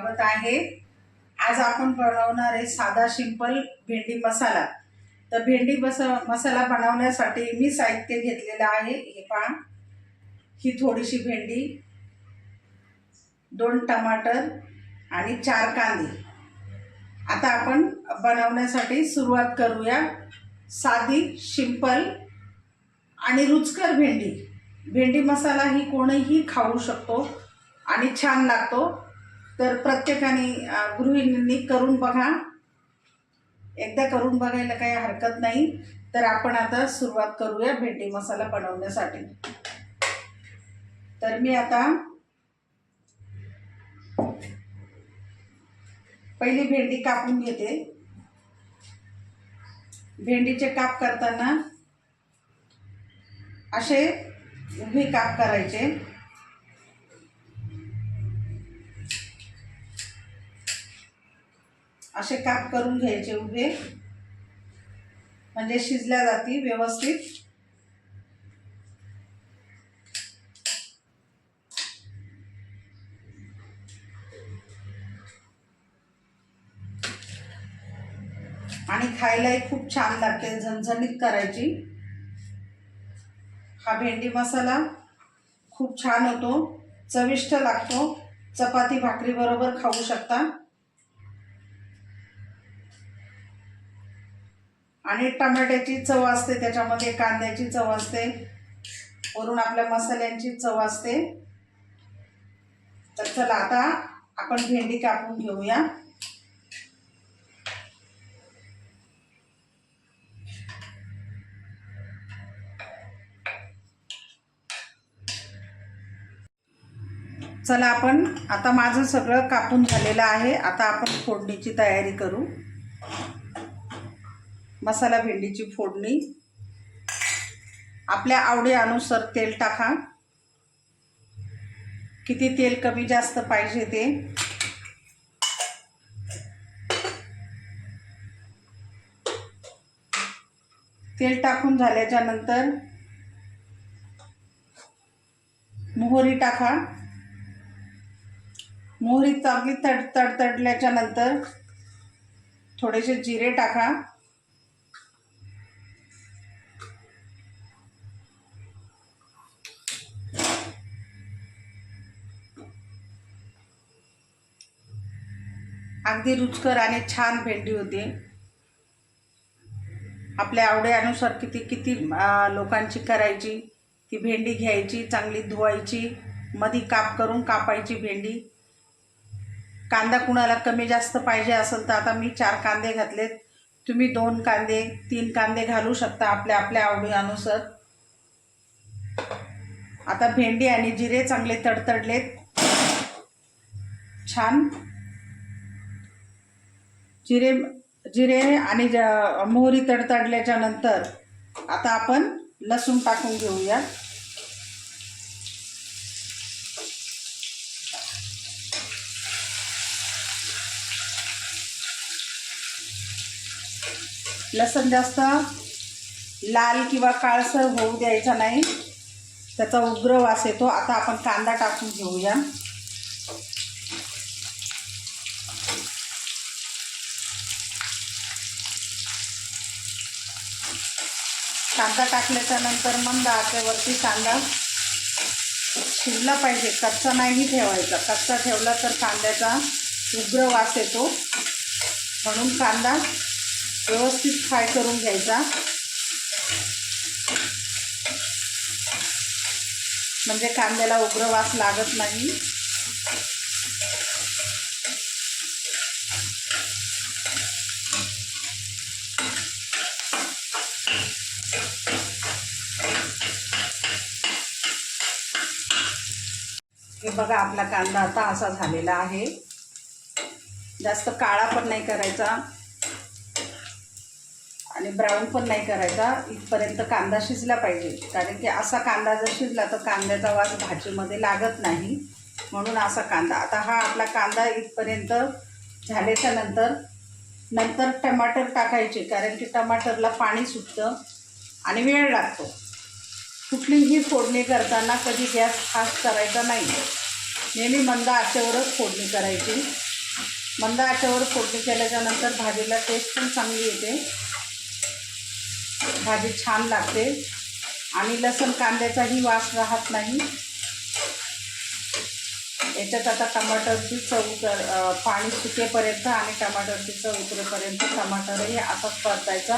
स्वागत आहे. आज आपण बनवणार आहे साधा सिंपल भेंडी मसाला. तर भेंडी मस मसाला बनवण्यासाठी मी साहित्य घेतलेलं आहे. हे पहा. ही थोडीशी भेंडी दोन टमाटर आणि चार कांदे. आता आपण बनवण्यासाठी सुरुवात करूया. साधी सिंपल आणि रुचकर भेंडी. भेंडी मसाला ही कोणीही खाऊ शकतो आणि छान लागतो. तर प्रत्येकाने गृहिणींनी करून बघा. एकदा करून बघायला काही हरकत नाही. तर आपण आता सुरुवात करूया भेंडी मसाला बनवण्यासाठी. तर मी आता पहिली भेंडी कापून घेते. भेंडीचे काप करताना असे उभे काप करायचे. असे काप करून घ्यायचे उभे. म्हणजे शिजल्या जाती व्यवस्थित. आणि खायलाही खूप छान लागते झणझणीत करायची. हा भेंडी मसाला खूप छान होतो चविष्ट लागतो. चपाती भाकरी बरोबर खाऊ शकता. आणि टमाट्याची चव असते त्याच्यामध्ये कांद्याची चव असते वरून आपल्या मसाल्यांची चव असते. तर चला आता आपण भेंडी कापून घेऊया. चला आपण आता माझं सगळं कापून झालेलं आहे. आता आपण फोडणीची तयारी करू. मसाला भेंडीची फोडणी. आपल्या आवडीनुसार तेल टाका. किती तेल कमी जास्त पाहिजे ते. तेल टाकून झाल्याच्यानंतर मोहरी टाका. मोहरी चांगली तड तडतडल्याच्या नंतर थोडेसे जिरे टाका. अगदी रुचकर आणि छान भेंडी होते. आपल्या आवडीनुसार किती किती लोकांची करायची ती भेंडी घ्यायची चांगली धुवायची मधी काप करून कापायची भेंडी. कांदा कुणाला कमी जास्त पाहिजे असेल तर आता मी चार कांदे घातलेत. तुम्ही दोन कांदे तीन कांदे घालू शकता आपल्या आपल्या आवडीनुसार. आता भेंडी आणि जिरे चांगले तडतडलेत. छान. जिरे जिरे आणि ज- मोहरी तडतडल्याच्या नंतर आता आपण लसूण टाकून घेऊया. लसण जास्त लाल किंवा काळसर होऊ द्यायचा नाही. त्याचा उग्र वास येतो. आता आपण कांदा टाकून घेऊया. कांदा टाकल्याच्या नंतर मंद आचेवरती कांदा शिजला पाहिजे. कच्चा नाही ठेवायचा. कच्चा ठेवला तर कांद्याचा उग्र वास येतो. म्हणून कांदा व्यवस्थित फ्राय करून घ्यायचा. म्हणजे कांद्याला उग्र वास लागत नाही. हे बघा आपला कांदा आता असा झालेला आहे. जास्त काळा पण नाही करायचा आणि ब्राऊन पण नाही करायचा. इथपर्यंत कांदा शिजला पाहिजे. कारण की असा कांदा जर शिजला तर कांद्याचा वास भाजीमध्ये लागत नाही. म्हणून असा कांदा. आता हा आपला कांदा इथपर्यंत झाल्याच्यानंतर नंतर टमाटर टाकायचे. कारण की टमाटरला पाणी सुटतं आणि वेळ लागतो. कुठलीही फोडणी करताना कधी गॅस फास्ट करायचा नाही. नेहमी मंद आचेवरच फोडणी करायची. मंद आचेवर फोडणी केल्याच्यानंतर भाजीला टेस्ट पण चांगली येते. भाजी छान लागते. आणि लसण कांद्याचाही वास राहत नाही. याच्यात आता टमाटरची चव उतर पाणी सुकेपर्यंत आणि टमाटरची चव उतरेपर्यंत टमाटरही असाच परतायचा.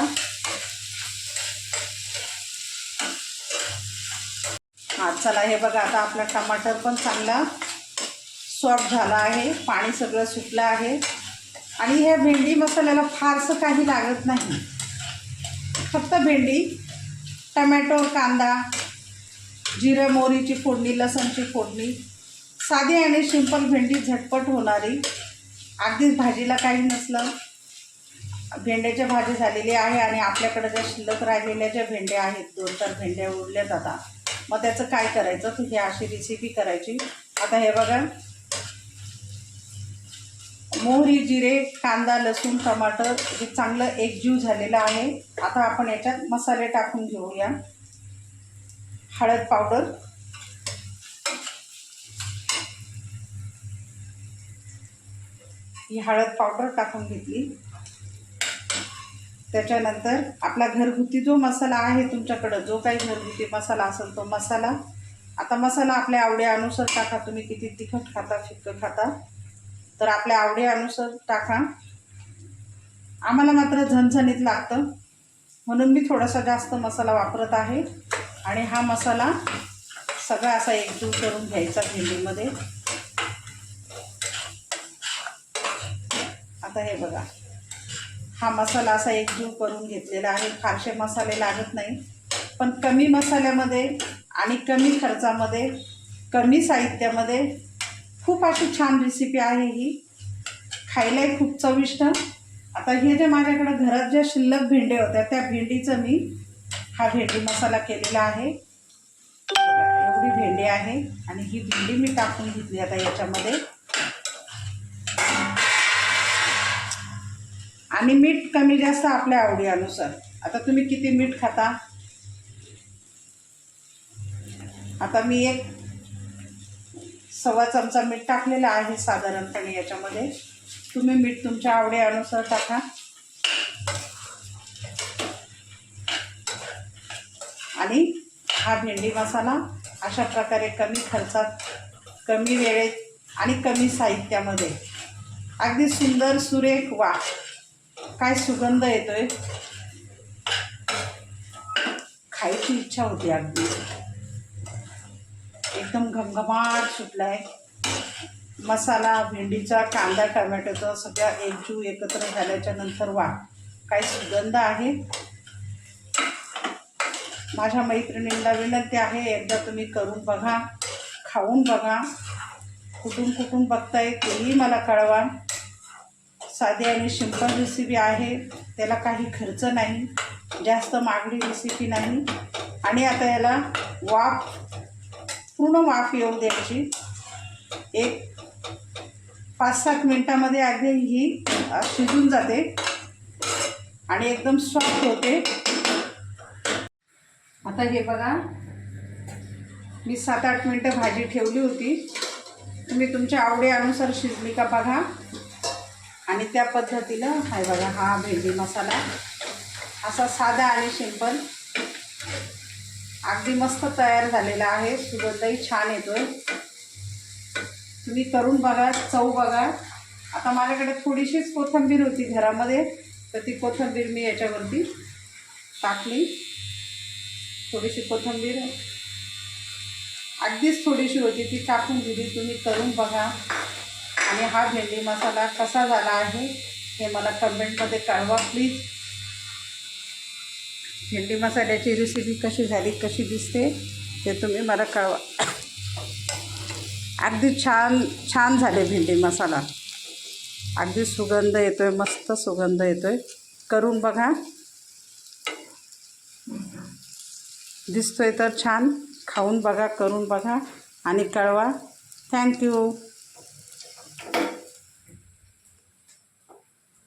हा चला हे बघा आता आपला टमाटर पण चांगला सॉफ्ट झाला आहे पाणी सगळं सुटलं आहे. आणि ह्या भेंडी मसाल्याला फारसं काही लागत नाही. फक्त भेंडी टमॅटो कांदा जिरं मोहरीची फोडणी लसणची फोडणी साधी आणि सिंपल भेंडी झटपट होणारी. अगदीच भाजीला काही नसलं. भेंड्याची भाजी झालेली आहे आणि आपल्याकडे ज्या शिल्लक राहिलेल्या ज्या भेंड्या आहेत दोन चार भेंड्या उरल्या जातात मग त्याचं काय करायचं? तर ही अशी रेसिपी करायची. आता हे बघा मोहरी जिरे कांदा लसूण टमाटर हे चांगलं एकजीव झालेलं आहे. आता आपण याच्यात मसाले टाकून घेऊया. हळद पावडर. ही हळद पावडर टाकून घेतली. त्याच्यानंतर आपला घरगुती जो मसाला आहे तुमच्याकडं जो काही घरगुती मसाला असेल तो मसाला. आता मसाला आपल्या आवड्यानुसार टाका तुम्ही किती तिखट खाता फिक्कं खाता. तर आपल्या आवडीनुसार टाका. आम्हाला मात्र झणझणीत लागतं. म्हणून मी थोडासा जास्त मसाला वापरत आहे. आणि हा मसाला सगळा असा एकजीव करून घ्यायचा भेंडीमध्ये आता हे बघा. हा मसाला असा एकजीव करून घेतलेला आहे. फारसे मसाले लागत नाही. पण कमी मसाल्यामध्ये आणि कमी खर्चामध्ये कमी साहित्यामध्ये खूप अशी छान रेसिपी आहे ही. खायलाही खूप चविष्ट. आता हे जे माझ्याकडे घरात ज्या शिल्लक भेंड्या होत्या त्या भेंडीचं मी हा भेंडी मसाला केलेला आहे. एवढी भेंडी आहे आणि ही भेंडी मी टाकून घेतली आता याच्यामध्ये. आणि मीठ कमी जास्त आपल्या आवडीनुसार. आता तुम्ही किती मीठ खाता? आता मी एक सव्वा चमचा मीठ टाकलेलं आहे साधारणपणे याच्यामध्ये. तुम्ही मीठ तुमच्या आवडीनुसार टाका. आणि हा भेंडी मसाला अशा प्रकारे कमी खर्चात कमी वेळेत आणि कमी साहित्यामध्ये. अगदी सुंदर सुरेख वा काय सुगंध येतोय? खायची इच्छा होती अगदी. एकदम घमघमाट सुटलाय. मसाला भेंडीचा कांदा टमॅटोचा सगळ्या एकजू एकत्र झाल्याच्यानंतर वा काय सुगंध आहे? माझ्या मैत्रिणींना विनंती आहे एकदा तुम्ही करून बघा खाऊन बघा. कुठून कुठून बघताय तेही मला कळवा. साधी आणि सिंपल रेसिपी आहे त्याला काही खर्च नाही जास्त मागणी रेसिपी नाही. आणि आता याला वाफ पूर्ण वाफ येऊ द्यायची. एक पाच सात मिनटामध्ये अगदी ही शिजून जाते आणि एकदम सॉफ्ट होते. आता हे बघा मी सात आठ मिनटं भाजी ठेवली होती. तुम्ही तुमच्या आवडीनुसार शिजली का बघा. आणि त्या पद्धतीनं हाय बघा हा भेंडी मसाला असा साधा आणि सिंपल अगदी मस्त तयार झालेला आहे. सुगंधही छान येतोय. तुम्ही करून बघा चव बघा. आता माझ्याकडे थोडीशीच कोथिंबीर होती घरामध्ये तर ती कोथिंबीर मी याच्यावरती टाकली. थोडीशी कोथिंबीर. अगदीच थोडीशी होती ती टाकून दिली. तुम्ही करून बघा. आणि हा भेंडी मसाला कसा झाला आहे हे मला कमेंटमध्ये कळवा प्लीज भेंडी मसाल्याची रेसिपी कशी झाली कशी दिसते ते तुम्ही मला कळवा. अगदी छान छान झाले भेंडी मसाला. अगदी सुगंध येतो आहे मस्त सुगंध येतो आहे करून बघा. दिसतोय तर छान. खाऊन बघा करून बघा आणि कळवा. थँक्यू